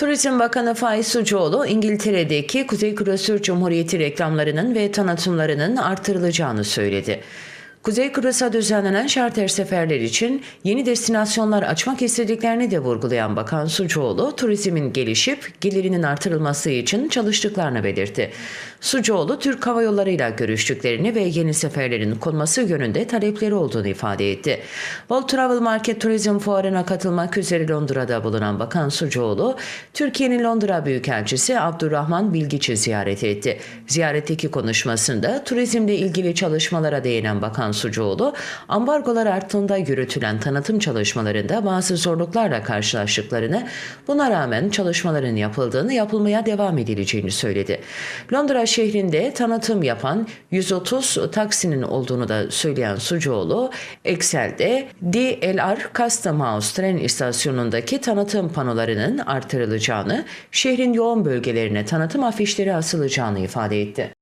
Turizm Bakanı Faiz Sucuoğlu, İngiltere'deki Kuzey Kıbrıs Türk Cumhuriyeti reklamlarının ve tanıtımlarının artırılacağını söyledi. Kuzey Kıbrıs'a düzenlenen şarter seferler için yeni destinasyonlar açmak istediklerini de vurgulayan Bakan Sucuoğlu, turizmin gelişip gelirinin artırılması için çalıştıklarını belirtti. Sucuoğlu, Türk Hava Yolları ile görüştüklerini ve yeni seferlerin konması yönünde talepleri olduğunu ifade etti. World Travel Market Turizm Fuarı'na katılmak üzere Londra'da bulunan Bakan Sucuoğlu, Türkiye'nin Londra Büyükelçisi Abdurrahman Bilgiç'i ziyaret etti. Ziyaretteki konuşmasında turizmle ilgili çalışmalara değinen Bakan Sucuoğlu, ambargolar arttığında yürütülen tanıtım çalışmalarında bazı zorluklarla karşılaştıklarını, buna rağmen çalışmaların yapıldığını, yapılmaya devam edileceğini söyledi. Londra şehrinde tanıtım yapan 130 taksinin olduğunu da söyleyen Sucuoğlu, Excel'de DLR Custom tren istasyonundaki tanıtım panolarının artırılacağını, şehrin yoğun bölgelerine tanıtım afişleri asılacağını ifade etti.